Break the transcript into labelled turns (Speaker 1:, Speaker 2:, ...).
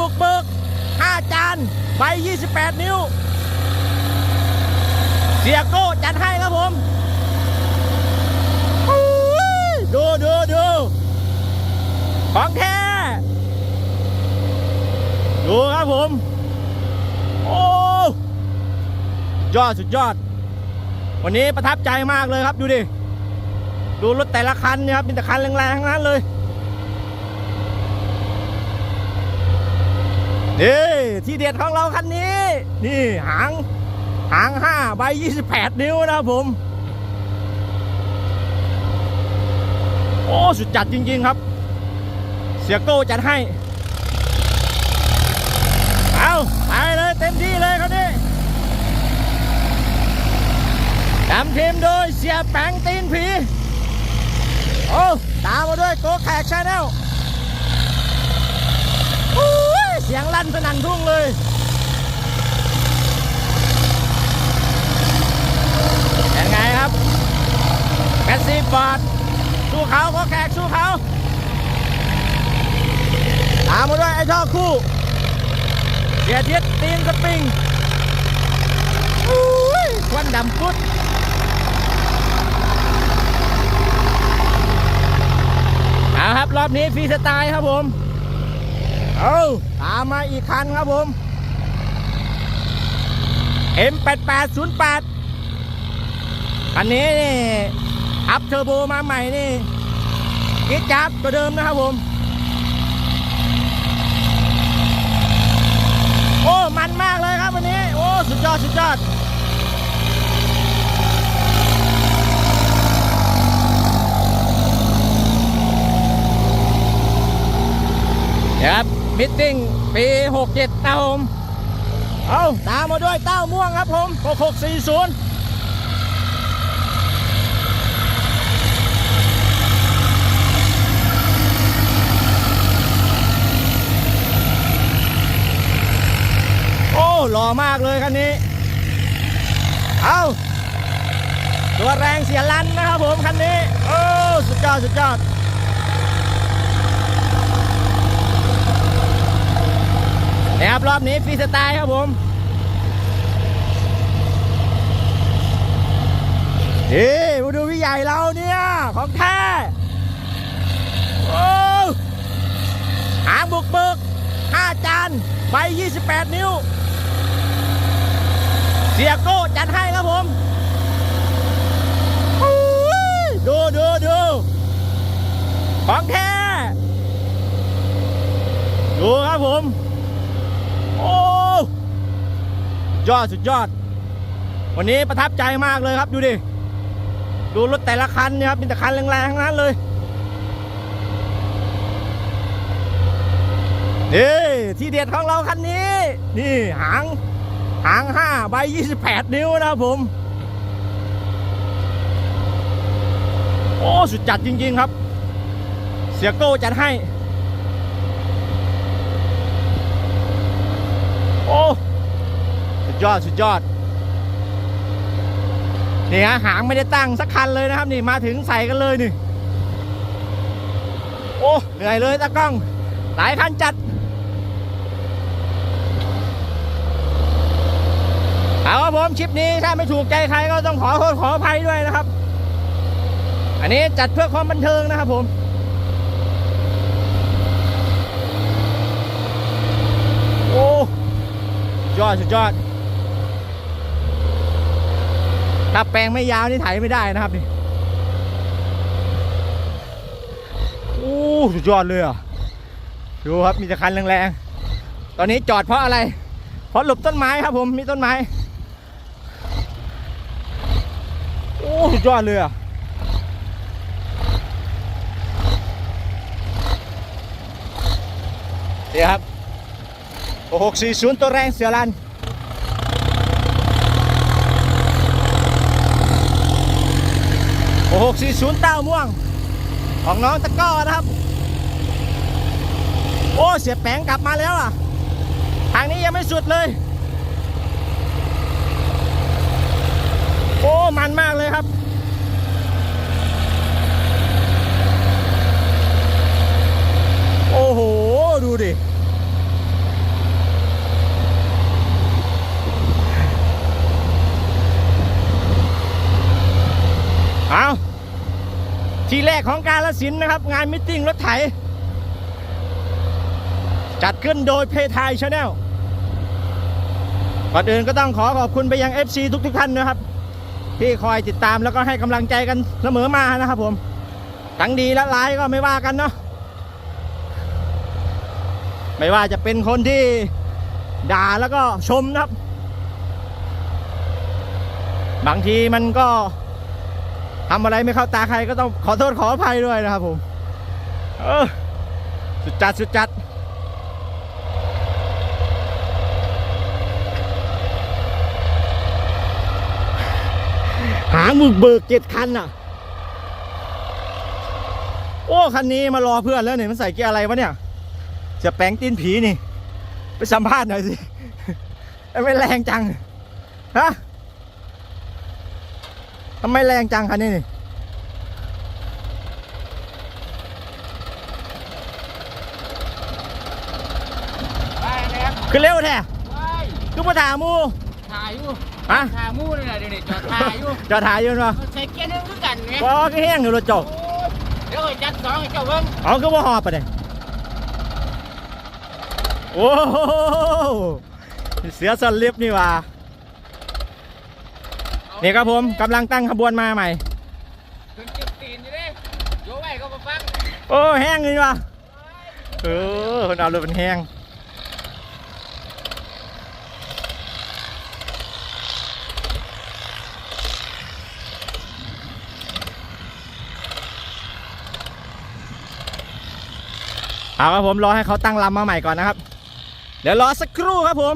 Speaker 1: บุกเบิก5จานใบ 28 นิ้ว เสียโก้จัดให้ครับผม ดูดูดูของแท้ดูครับผม โอ้ยอดสุดยอด วันนี้ประทับใจมากเลยครับดูดิ ดูรถแต่ละคันนี่ยครับมีแต่คันแรงๆทั้งนั้นเลย นี่ที่เด็ดของเราคันนี้ นี่หาง หางห้าใบยี่สิบแปดนิ้วนะครับผม โอ้ สุดจัดจริง ๆ ครับ เสียโก้จัดให้ เอาไปเลยเต็มที่เลยครับนี่นำทีมโดยเสียแปงตีนผี โอ้ ตามมาด้วยโกแขกชาแนลเสียงลั่นสนั่นทุ่งเลยยังไงครับแมสซี่ฟอร์ดสู้เขาโกแขกสู้เขาตามมาด้วยไอ้ท่อคู่เสียทิศตีนสปริงควันดำพุดเอาครับ รอบนี้ฟรีสไตล์ครับผม เอา ตามมาอีกคันครับผม M8808 คันนี้นี่อัพเทอร์โบมาใหม่นี่กิ๊กจับตัวเดิมนะครับผม โอ้ มันมากเลยครับวันนี้ โอ้ สุดยอด สุดยอด เดี๋ยว ครับมิทติ้งปี67นะครับผมเอาตามมาด้วยเต้าม่วงครับผม6640โอ้หล่อมากเลยคันนี้ เอาตัวแรงเสียลันนะครับผมคันนี้ โอ้ สุดยอด สุดยอด นะครับรอบนี้ฟรีสไตล์ครับผมเฮ้มาดูพี่ใหญ่เราเนี่ย ของแท้โอ้หางบุกเบิก5จานใบ 28 นิ้ว เสียโก้จัดให้ครับผมอุ้ยดูดูดูของแท้ ดูครับผม โอ้ ยอดสุดยอด วันนี้ประทับใจมากเลยครับดูดิดูรถแต่ละคันนี่ยครับมีแต่คันแรงๆทั้งนั้นเลยนี่ที่เด็ดของเราคันนี้ นี่หางหางห้าใบยี่สิบแปดนิ้วนะครับผม โอ้ สุดจัดจริง ๆ ครับ เสียโก้จัดให้ โอ้ สุด ยอดสุดยอดนี่ฮะหางไม่ได้ตั้งสักคันเลยนะครับนี่มาถึงใส่กันเลยนี่โอ้เหนื่อยเลยตากล้อง หลายคันจัดเอาครับผมคลิปนี้ถ้าไม่ถูกใจใครก็ต้องขอโทษขออภัยด้วยนะครับ อันนี้จัดเพื่อความบันเทิงนะครับผมโอ้สุดยอดสุดยอด ถ้าแปลงไม่ยาวนี่ไถไม่ได้นะครับนี่โอ้สุดยอดเลยอะดูครับมีต่คันแรงๆ ตอนนี้จอดเพราะอะไร เพราะหลบต้นไม้ครับผมมีต้นไม้ โอ้สุดยอดเลยอะเดี๋ยวครับโอ้หกสี่ศูนย์ตัวแรงเสือรัน โอ้หกสี่ศูนย์เต้าม่วง ของน้องตะก้อนะครับ โอ้ เสียแปงกลับมาแล้วอะ ทางนี้ยังไม่สุดเลย โอ้ มันมากเลยครับ โอ้โห ดูดิ เอา ที่แรกของการละสินนะครับ งานมิทติ้งรถไถ จัดขึ้นโดยเพทายชาแนลก่อนอื่นก็ต้องขอขอบคุณไปยัง FC ทุกทุกท่านนะครับ ที่คอยติดตามแล้วก็ให้กำลังใจกันเสมอมานะครับผมทั้งดีและร้ายก็ไม่ว่ากันเนาะไม่ว่าจะเป็นคนที่ด่าแล้วก็ชมนะครับ บางทีมันก็ ทำอะไรไม่เข้าตาใครก็ต้องขอโทษขออภัยด้วยนะครับผมเออสุดจัดสุดจัดหางมึกเบิกเจ็ดคันอะ โอ้ คันนี้มารอเพื่อนแล้วเนี่ยมันใส่เกียร์อะไรวะเนี่ยจะแปลงตีนผีนี่ ไปสัมภาษณ์หน่อยสิไม่แรงจัง ฮะ ทำไมแรงจังคันนี้นี่
Speaker 2: ไปแล้ว
Speaker 1: คือเร็วแท้
Speaker 2: ไป
Speaker 1: คือมาถามหมู
Speaker 2: ถ่ายอยู่
Speaker 1: ฮะ
Speaker 2: ถ่ายมู่เลยนะเดี๋ยวนี้จอดถ่ายอยู่
Speaker 1: จอดถ่ายอยู่เนาะ
Speaker 2: ใส่เกียร์หนึงคือกันไง
Speaker 1: ก็แห้งอยู่รถจก
Speaker 2: โอ้ยเดี๋ยวก็จัดสองให้เจ้าเบิ่ง
Speaker 1: เอาคือว่าหอบไปเลยโอ้โหเสือสลิปนี่หว่า นี่ครับผมกำลังตั้งขบวนมาใหม่
Speaker 2: ขึ้นจุดตีนอยู่เด้โยไว้ก็มาฟัง
Speaker 1: โอ้แห้งเลยว่ะเออคนเอารถเป็นแห้งเอาครับผมรอให้เขาตั้งลำมาใหม่ก่อนนะครับ เดี๋ยวรอสักครู่ครับผม